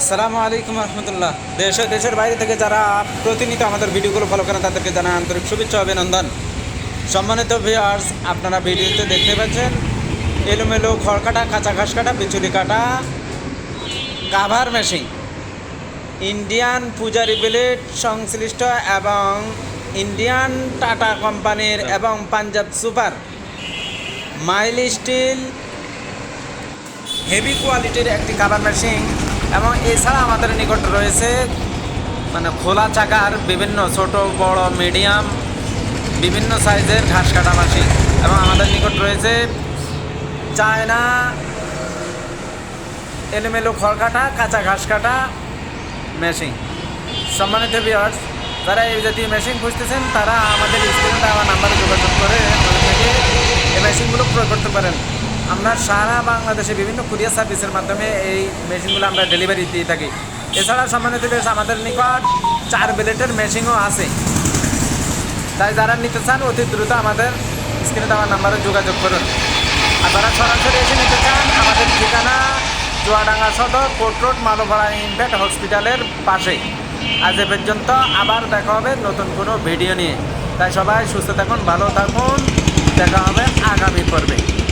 আসসালামু আলাইকুম রহমতুল্লাহ। দেশ দেশের বাইরে থেকে যারা প্রতিনিয়ত আমাদের ভিডিওগুলো ফলো করেন, তাদেরকে জানা আন্তরিক শুভেচ্ছা অভিনন্দন। সম্মানিত ভিউয়ার্স আপনারা ভিডিওতে দেখতে পাচ্ছেন, এলোমেলো খড় কাটা কাঁচা ঘাস কাটা, বিচুলি কাটা কাভার মেশিন ইন্ডিয়ান পূজারি বিলেট সংশ্লিষ্ট এবং ইন্ডিয়ান টাটা কোম্পানির এবং Punjab super mile steel heavy কোয়ালিটির একটি কাভার মেশিন এবং এছাড়া আমাদের নিকট রয়েছে মানে খোলা চাকার বিভিন্ন ছোট, বড় মিডিয়াম বিভিন্ন সাইজের ঘাস কাটা মেশিন এবং আমাদের নিকট রয়েছে চায়না, এলোমেলো খড় কাটা, কাঁচা ঘাস কাটা মেশিন সম্মানিত ভিউয়ার্স যারা এই জাতীয় মেশিন খুঁজতেছেন, তারা আমাদের স্ক্রিনে দেওয়া নাম্বারে যোগাযোগ করে এই মেশিনগুলো ক্রয় করতে পারেন। আমরা সারা বাংলাদেশে বিভিন্ন কুরিয়ার সার্ভিসের মাধ্যমে এই মেশিনগুলো আমরা ডেলিভারি দিয়ে থাকি। এছাড়া সম্মানিত ভিউয়ার্স আমাদের নিকট চার ব্লেটের মেশিনও আছে। তাই যারা নিতে চান, অতি দ্রুত আমাদের স্ক্রিনে দেওয়া নাম্বারে যোগাযোগ করুন। আর যারা সরাসরি এসে নিতে চান, আমাদের ঠিকানা চুয়াডাঙ্গা সদর, কোর্ট রোড মালোপাড়া ইনভেট হসপিটালের পাশে। আজ এ পর্যন্ত আবার দেখা হবে নতুন কোনো ভিডিও নিয়ে। তাই সবাই সুস্থ থাকুন, ভালো থাকুন। দেখা হবে আগামী পর্বে।